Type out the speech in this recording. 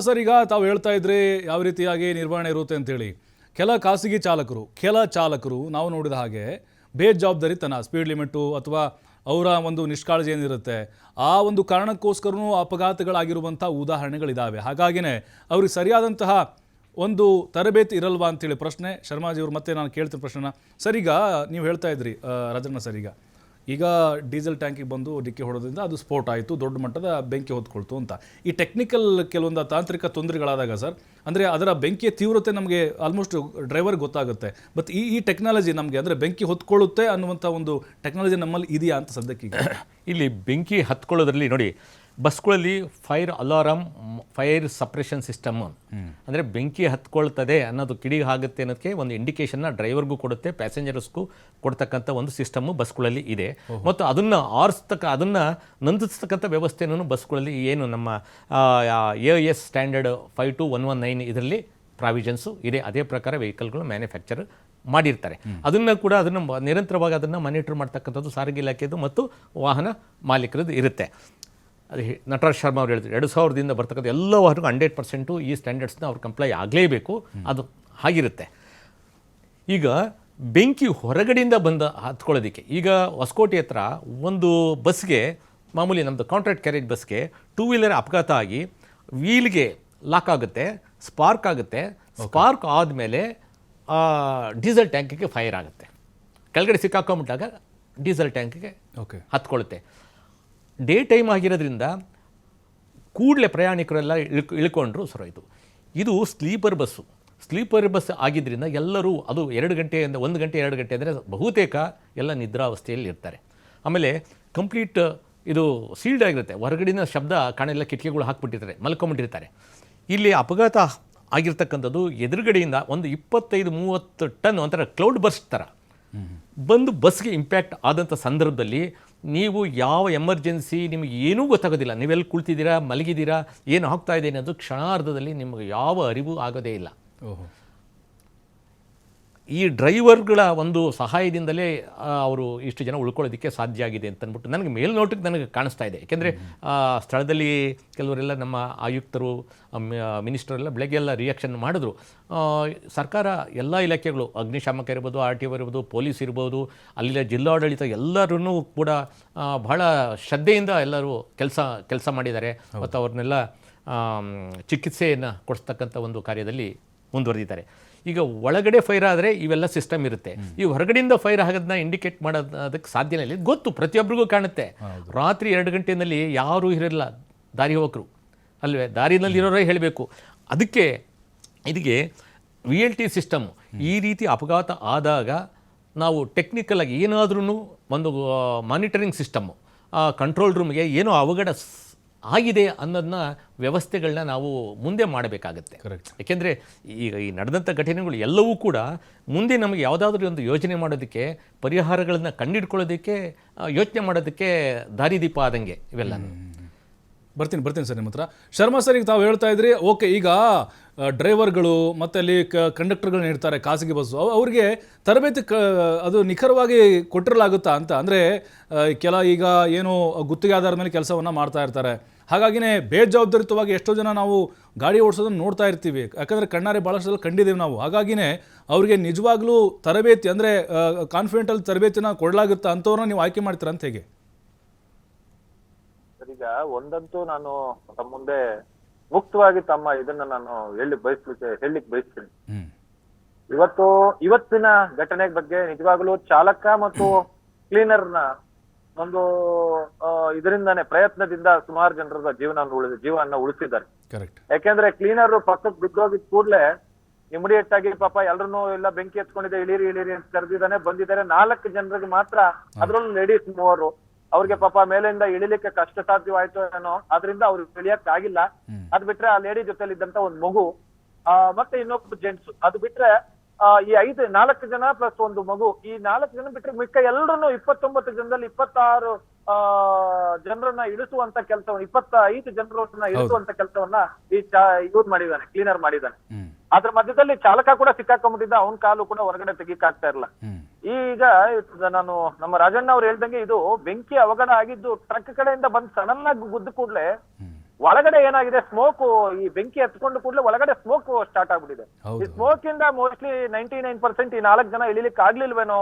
Sir, ಈಗ ತಾವು ಹೇಳ್ತಾ ಇದ್ರಿ ಯಾವ ರೀತಿಯಾಗಿ ನಿರ್ವಹಣೆ ಇರುತ್ತೆ ಅಂತೇಳಿ. ಕೆಲ ಖಾಸಗಿ ಚಾಲಕರು, ಕೆಲ ಚಾಲಕರು ನಾವು ನೋಡಿದ ಹಾಗೆ ಬೇಜವಾಬ್ದಾರಿತನ ಸ್ಪೀಡ್ ಲಿಮಿಟು ಅಥವಾ ಅವರ ಒಂದು ನಿಷ್ಕಾಳಜಿ ಏನಿರುತ್ತೆ, ಆ ಒಂದು ಕಾರಣಕ್ಕೋಸ್ಕರನೂ ಅಪಘಾತಗಳಾಗಿರುವಂಥ ಉದಾಹರಣೆಗಳಿದ್ದಾವೆ ಹಾಗಾಗಿನೇ ಅವ್ರಿಗೆ ಸರಿಯಾದಂತಹ ಒಂದು ತರಬೇತಿ ಇರಲ್ವಾ ಅಂತೇಳಿ ಪ್ರಶ್ನೆ. ಶರ್ಮಾಜಿ ಅವರು ಮತ್ತೆ ನಾನು ಕೇಳ್ತೀನಿ ಪ್ರಶ್ನೆನ. ಸರ್, ಈಗ ನೀವು ಹೇಳ್ತಾ ಇದ್ರಿ ರಾಜಣ್ಣ ಸರ್ ಈಗ ಡೀಸೆಲ್ ಟ್ಯಾಂಕಿಗೆ ಬಂದು ಡಿಕ್ಕಿ ಹೊಡೋದ್ರಿಂದ ಅದು ಸ್ಫೋಟ ಆಯಿತು, ದೊಡ್ಡ ಮಟ್ಟದ ಬೆಂಕಿ ಹೊತ್ಕೊಳ್ತು ಅಂತ. ಈ ಟೆಕ್ನಿಕಲ್ ಕೆಲವೊಂದು ತಾಂತ್ರಿಕ ತೊಂದರೆಗಳಾದಾಗ ಸರ್, ಅಂದರೆ ಅದರ ಬೆಂಕಿಯ ತೀವ್ರತೆ ನಮಗೆ ಆಲ್ಮೋಸ್ಟ್ ಡ್ರೈವರ್ ಗೊತ್ತಾಗುತ್ತೆ. ಬಟ್ ಈ ಈ ಟೆಕ್ನಾಲಜಿ ನಮಗೆ ಅಂದರೆ ಬೆಂಕಿ ಹೊತ್ಕೊಳ್ಳುತ್ತೆ ಅನ್ನುವಂಥ ಒಂದು ಟೆಕ್ನಾಲಜಿ ನಮ್ಮಲ್ಲಿ ಇದೆಯಾ ಅಂತ ಸದ್ಯಕ್ಕೆ ಇಲ್ಲಿ ಬೆಂಕಿ ಹತ್ಕೊಳ್ಳೋದ್ರಲ್ಲಿ ನೋಡಿ ಬಸ್ಗಳಲ್ಲಿ fire alarm fire suppression system. ಅಂದರೆ ಬೆಂಕಿ ಹತ್ಕೊಳ್ತದೆ ಅನ್ನೋದು ಕಿಡಿಗೆ ಆಗುತ್ತೆ ಅನ್ನೋದಕ್ಕೆ ಒಂದು ಇಂಡಿಕೇಶನ್ನ ಡ್ರೈವರ್ಗೂ ಕೊಡುತ್ತೆ ಪ್ಯಾಸೆಂಜರ್ಸ್ಗೂ ಕೊಡ್ತಕ್ಕಂಥ ಒಂದು ಸಿಸ್ಟಮ್ಮು ಬಸ್ಗಳಲ್ಲಿ ಇದೆ. ಮತ್ತು ಅದನ್ನು ಆರಿಸ್ತಕ್ಕ ಅದನ್ನು ನಂದಿಸ್ತಕ್ಕಂಥ ವ್ಯವಸ್ಥೆನೂ ಬಸ್ಗಳಲ್ಲಿ ಏನು ನಮ್ಮ A S standard five two one one nine ಇದರಲ್ಲಿ ಪ್ರಾವಿಷನ್ಸು ಇದೆ. ಅದೇ ಪ್ರಕಾರ ವೆಹಿಕಲ್ಗಳು ಮ್ಯಾನುಫ್ಯಾಕ್ಚರ್ ಮಾಡಿರ್ತಾರೆ. ಅದನ್ನು ಕೂಡ ಅದನ್ನು ನಿರಂತರವಾಗಿ ಅದನ್ನು ಮಾನಿಟರ್ ಮಾಡ್ತಕ್ಕಂಥದ್ದು ಸಾರಿಗೆ ಇಲಾಖೆದು ಮತ್ತು ವಾಹನ ಮಾಲೀಕರದ್ದು ಇರುತ್ತೆ. ಅದು ನಟರಾಜ್ ಶರ್ಮಾ ಅವ್ರು ಹೇಳಿದ್ರು ಎರಡು ಸಾವಿರದಿಂದ ಬರ್ತಕ್ಕಂಥ ಎಲ್ಲ ವಾಹನಗಳು ಹಂಡ್ರೆಡ್ ಪರ್ಸೆಂಟು ಈ ಸ್ಟ್ಯಾಂಡರ್ಡ್ಸ್ನ ಅವ್ರು ಕಂಪ್ಲೈ ಆಗಲೇಬೇಕು. ಅದು ಹಾಗಿರುತ್ತೆ. ಈಗ ಬೆಂಕಿ ಹೊರಗಡೆಯಿಂದ ಬಂದ ಹತ್ಕೊಳ್ಳೋದಕ್ಕೆ ಈಗ ಹೊಸಕೋಟೆ ಹತ್ರ ಒಂದು ಬಸ್ಗೆ ಮಾಮೂಲಿ ನಮ್ಮದು ಕಾಂಟ್ರಾಕ್ಟ್ ಕ್ಯಾರೇಜ್ ಬಸ್ಗೆ ಟೂ ವೀಲರ್ ಅಪಘಾತ ಆಗಿ ವೀಲ್ಗೆ ಲಾಕ್ ಆಗುತ್ತೆ ಸ್ಪಾರ್ಕ್ ಆಗುತ್ತೆ ಸ್ಪಾರ್ಕ್ ಆದಮೇಲೆ ಡೀಸೆಲ್ ಟ್ಯಾಂಕಿಗೆ ಫೈರ್ ಆಗುತ್ತೆ. ಕೆಳಗಡೆ ಸಿಕ್ಕಾಕೊಂಬಿಟ್ಟಾಗ ಡೀಸೆಲ್ ಟ್ಯಾಂಕಿಗೆ ಓಕೆ ಹತ್ಕೊಳ್ಳುತ್ತೆ. ಡೇ ಟೈಮ್ ಆಗಿರೋದ್ರಿಂದ ಕೂಡಲೇ ಪ್ರಯಾಣಿಕರೆಲ್ಲ ಇಳ್ಕೊ, ಇಳ್ಕೊಂಡ್ರು ಸರೋಯಿತು ಇದು. Sleeper bus. ಸ್ಲೀಪರ್ ಬಸ್ ಆಗಿದ್ದರಿಂದ ಎಲ್ಲರೂ ಅದು ಎರಡು ಗಂಟೆಯಿಂದ ಒಂದು ಗಂಟೆ, ಎರಡು ಗಂಟೆ ಅಂದರೆ ಬಹುತೇಕ ಎಲ್ಲ ನಿದ್ರಾವಸ್ಥೆಯಲ್ಲಿ ಇರ್ತಾರೆ. ಆಮೇಲೆ ಕಂಪ್ಲೀಟ್ ಇದು ಸೀಲ್ಡ್ ಆಗಿರುತ್ತೆ. ಹೊರಗಡಿನ ಶಬ್ದ ಕಾಣೆಲ್ಲ ಕಿಟಕಿಗಳು ಹಾಕ್ಬಿಟ್ಟಿರ್ತಾರೆ, ಮಲ್ಕೊಂಬಿಟ್ಟಿರ್ತಾರೆ. ಇಲ್ಲಿ ಅಪಘಾತ ಆಗಿರ್ತಕ್ಕಂಥದ್ದು ಎದುರುಗಡೆಯಿಂದ ಒಂದು ಇಪ್ಪತ್ತೈದು, ಮೂವತ್ತು ಟನ್ ಒಂಥರ ಕ್ಲೌಡ್ ಬಸ್ ಥರ ಬಂದು ಬಸ್ಗೆ ಇಂಪ್ಯಾಕ್ಟ್ ಆದಂಥ ಸಂದರ್ಭದಲ್ಲಿ ನೀವು ಯಾವ ಎಮರ್ಜೆನ್ಸಿ ನಿಮಗೆ ಏನೂ ಗೊತ್ತಾಗೋದಿಲ್ಲ. ನೀವೆಲ್ಲಿ ಕುಳ್ತಿದ್ದೀರಾ, ಮಲಗಿದ್ದೀರಾ, ಏನು ಆಗ್ತಾ ಇದೆ ಅನ್ನೋದು ಕ್ಷಣಾರ್ಧದಲ್ಲಿ ನಿಮಗೆ ಯಾವ ಅರಿವು ಆಗೋದೇ ಇಲ್ಲ. ಓಹೋ. ಈ ಡ್ರೈವರ್ಗಳ ಒಂದು ಸಹಾಯದಿಂದಲೇ ಅವರು ಇಷ್ಟು ಜನ ಉಳ್ಕೊಳ್ಳೋದಕ್ಕೆ ಸಾಧ್ಯ ಆಗಿದೆ ಅಂತ ಅಂದ್ಬಿಟ್ಟು ನನಗೆ ಮೇಲ್ನೋಟಕ್ಕೆ ನನಗೆ ಕಾಣಿಸ್ತಾ ಇದೆ. ಯಾಕೆಂದರೆ ಸ್ಥಳದಲ್ಲಿ ಕೆಲವರೆಲ್ಲ ನಮ್ಮ ಆಯುಕ್ತರು ಮಿನಿಸ್ಟರೆಲ್ಲ ಬೆಳಗ್ಗೆ ಎಲ್ಲ ರಿಯಾಕ್ಷನ್ ಮಾಡಿದ್ರು. ಸರ್ಕಾರ ಎಲ್ಲ ಇಲಾಖೆಗಳು ಅಗ್ನಿಶಾಮಕ ಇರ್ಬೋದು ಆರ್ ಟಿ ಒ ಇರ್ಬೋದು ಪೊಲೀಸ್ ಇರ್ಬೋದು ಅಲ್ಲಿನ ಜಿಲ್ಲಾಡಳಿತ ಎಲ್ಲರೂ ಕೂಡ ಬಹಳ ಶ್ರದ್ಧೆಯಿಂದ ಎಲ್ಲರೂ ಕೆಲಸ ಕೆಲಸ ಮಾಡಿದ್ದಾರೆ. ಮತ್ತು ಅವ್ರನ್ನೆಲ್ಲ ಚಿಕಿತ್ಸೆಯನ್ನು ಕೊಡಿಸ್ತಕ್ಕಂಥ ಒಂದು ಕಾರ್ಯದಲ್ಲಿ ಮುಂದುವರೆದಿದ್ದಾರೆ. ಈಗ ಒಳಗಡೆ ಫೈರ್ ಆದರೆ ಇವೆಲ್ಲ ಸಿಸ್ಟಮ್ ಇರುತ್ತೆ. ಈ ಹೊರಗಡೆಯಿಂದ ಫೈರ್ ಆಗೋದನ್ನ ಇಂಡಿಕೇಟ್ ಮಾಡೋದಕ್ಕೆ ಸಾಧ್ಯನೇ ಇಲ್ಲ. ಗೊತ್ತು ಪ್ರತಿಯೊಬ್ಬರಿಗೂ ಕಾಣುತ್ತೆ. ರಾತ್ರಿ ಎರಡು ಗಂಟೆಯಲ್ಲಿ ಯಾರೂ ಇರಲ್ಲ ದಾರಿ ಹೋಗರು. ಅಲ್ವೇ? ದಾರಿನಲ್ಲಿ ಇರೋರೇ ಹೇಳಬೇಕು. ಅದಕ್ಕೆ ಇದಕ್ಕೆ ವಿ ಎಲ್ ಟಿ ಸಿಸ್ಟಮ್ ಈ ರೀತಿ ಅಪಘಾತ ಆದಾಗ ನಾವು ಟೆಕ್ನಿಕಲ್ ಆಗಿ ಏನಾದ್ರೂ ಒಂದು ಮಾನಿಟರಿಂಗ್ ಸಿಸ್ಟಮ್ಮು ಕಂಟ್ರೋಲ್ ರೂಮ್ಗೆ ಏನೋ ಅವಘಡ ಆಗಿದೆ ಅನ್ನೋದನ್ನ ವ್ಯವಸ್ಥೆಗಳನ್ನ ನಾವು ಮುಂದೆ ಮಾಡಬೇಕಾಗತ್ತೆ. ಏಕೆಂದರೆ ಯಾಕೆಂದರೆ ಈಗ ಈ ನಡೆದಂಥ ಘಟನೆಗಳು ಎಲ್ಲವೂ ಕೂಡ ಮುಂದೆ ನಮಗೆ ಯಾವುದಾದ್ರೂ ಒಂದು ಯೋಜನೆ ಮಾಡೋದಕ್ಕೆ ಪರಿಹಾರಗಳನ್ನು ಕಂಡಿಡ್ಕೊಳ್ಳೋದಕ್ಕೆ ಯೋಚನೆ ಮಾಡೋದಕ್ಕೆ ದಾರಿದೀಪ ಆದಂಗೆ ಇವೆಲ್ಲ ಬರ್ತೀನಿ ಬರ್ತೀನಿ ಸರ್ ನಿಮ್ಮ ಹತ್ರ. ಶರ್ಮಾ ಸರ್, ಈಗ ತಾವು ಹೇಳ್ತಾ ಇದ್ರಿ, ಓಕೆ, ಈಗ ಡ್ರೈವರ್ಗಳು ಮತ್ತು ಅಲ್ಲಿ ಕಂಡಕ್ಟರ್ಗಳನ್ನ ಇರ್ತಾರೆ ಖಾಸಗಿ ಬಸ್ಸು. ಅವರಿಗೆ ತರಬೇತಿ ಕ, ಅದು ನಿಖರವಾಗಿ ಕೊಟ್ಟಿರಲಾಗುತ್ತಾ ಅಂತ? ಅಂದರೆ ಕೆಲ ಈಗ ಏನು ಗುತ್ತಿಗೆ ಆಧಾರದ ಮೇಲೆ ಕೆಲಸವನ್ನು ಮಾಡ್ತಾ ಇರ್ತಾರೆ. ಹಾಗಾಗಿನೇ ಬೇಜವಾಬ್ದಾರಿತವಾಗಿ ಎಷ್ಟೋ ಜನ ನಾವು ಗಾಡಿ ಓಡಿಸೋದನ್ನು ನೋಡ್ತಾ ಇರ್ತೀವಿ. ಯಾಕಂದರೆ ಕಣ್ಣಾರೆ ಭಾಳಷ್ಟು ಸಲ ಕಂಡಿದ್ದೀವಿ ನಾವು. ಹಾಗಾಗಿನೇ ಅವರಿಗೆ ನಿಜವಾಗ್ಲೂ ತರಬೇತಿ, ಅಂದರೆ ಕಾನ್ಫಿಡೆಂಟಲ್ಲಿ ತರಬೇತಿನ ಕೊಡಲಾಗುತ್ತಾ ಅಂಥವ್ರನ್ನ ನೀವು ಆಯ್ಕೆ ಮಾಡ್ತೀರಾ ಅಂತ ಹೇಗೆ? ಈಗ ಒಂದಂತೂ ನಾನು ತಮ್ಮ ಮುಂದೆ ಮುಕ್ತವಾಗಿ ತಮ್ಮ ಇದನ್ನ ನಾನು ಹೇಳಿ ಬಯಸ್ಲಿಕ್ಕೆ ಹೇಳಲಿಕ್ಕೆ ಬಯಸ್ತೀನಿ. ಇವತ್ತು ಇವತ್ತಿನ ಘಟನೆ ಬಗ್ಗೆ ನಿಜವಾಗ್ಲೂ ಚಾಲಕ ಮತ್ತು ಕ್ಲೀನರ್ನ ಒಂದು ಇದರಿಂದಾನೆ ಪ್ರಯತ್ನದಿಂದ ಸುಮಾರು ಜನರ ಜೀವನ ಉಳಿದ ಜೀವನ ಉಳಿಸಿದ್ದಾರೆ. ಯಾಕೆಂದ್ರೆ ಕ್ಲೀನರ್ ಪಕ್ಕಕ್ಕೆ ಬಿದ್ದೋಗಿದ್ ಕೂಡ್ಲೆ ಇಮಿಡಿಯೇಟ್ ಆಗಿ ಪಾಪ ಎಲ್ರು ಎಲ್ಲ ಬೆಂಕಿ ಎತ್ಕೊಂಡಿದೆ ಇಳಿರಿ ಇಳಿರಿ ಅಂತ ಕರೆದಿದ್ದಾನೆ ಬಂದಿದ್ದಾರೆ. ನಾಲ್ಕು ಜನರಿಗೆ ಮಾತ್ರ ಅದ್ರಲ್ಲೂ ಲೇಡೀಸ್ ಮೂವರು ಅವ್ರಿಗೆ ಪಾಪ ಮೇಲಿಂದ ಇಳಿಲಿಕ್ಕೆ ಕಷ್ಟ ಸಾಧ್ಯವಾಯ್ತು ಏನೋ ಅದರಿಂದ ಅವ್ರು ಇಳಿಯಕ್ ಆಗಿಲ್ಲ. ಅದ್ ಬಿಟ್ರೆ ಆ ಲೇಡಿ ಜೊತೆಲಿ ಇದ್ದಂತ ಒಂದ್ ಮಗು ಆ ಮತ್ತೆ ಇನ್ನೊಬ್ಬ ಜೆಂಟ್ಸ್ ಅದು ಬಿಟ್ರೆ ಆ, ಈ ಐದು ನಾಲ್ಕು ಜನ ಪ್ಲಸ್ ಒಂದು ಮಗು ಈ ನಾಲ್ಕು ಜನ ಬಿಟ್ರೆ ಮಿಕ್ಕ ಎಲ್ಲರನ್ನು ಇಪ್ಪತ್ತೊಂಬತ್ತು ಜನದಲ್ಲಿ ಇಪ್ಪತ್ತಾರು ಆ ಜನರನ್ನ ಇಳಿಸುವಂತ ಕೆಲಸವನ್ನ ಇಪ್ಪತ್ತ ಐದು ಜನರನ್ನ ಇಳಿಸುವಂತ ಕೆಲಸವನ್ನ ಈ ಯೂಸ್ ಮಾಡಿದ್ದಾನೆ ಕ್ಲೀನರ್ ಮಾಡಿದ್ದಾನೆ ಅದ್ರ ಮಧ್ಯದಲ್ಲಿ ಚಾಲಕ ಕೂಡ ಸಿಕ್ಕಾಕೊಂಡ್ಬಿಟ್ಟಿದ್ದ. ಅವನ್ ಕಾಲು ಕೂಡ ಹೊರಗಡೆ ತೆಗಿಕಾಗ್ತಾ ಇರಲ್ಲ ಈಗ ನಾನು ನಮ್ಮ ರಾಜಣ್ಣ ಅವ್ರು ಹೇಳ್ದಂಗೆ ಇದು ಬೆಂಕಿ ಅವಘಡ ಆಗಿದ್ದು ಟ್ರಕ್ ಕಡೆಯಿಂದ ಬಂದ್ ಸಡನ್ ಆಗಿ ಗುದ್ದ ಕೂಡ್ಲೆ ಒಳಗಡೆ ಏನಾಗಿದೆ? ಸ್ಮೋಕ್ ಈ ಬೆಂಕಿ ಹತ್ಕೊಂಡು ಕೂಡಲೇ ಒಳಗಡೆ ಸ್ಮೋಕ್ ಸ್ಟಾರ್ಟ್ ಆಗ್ಬಿಟ್ಟಿದೆ. ಈ ಸ್ಮೋಕ್ ಇಂದ ಮೋಸ್ಟ್ಲಿ ನೈಂಟಿ ನೈನ್ ಪರ್ಸೆಂಟ್ ಈ ನಾಲ್ಕು ಜನ ಇಳಿಲಿಕ್ಕೆ ಆಗ್ಲಿಲ್ವೇನೋ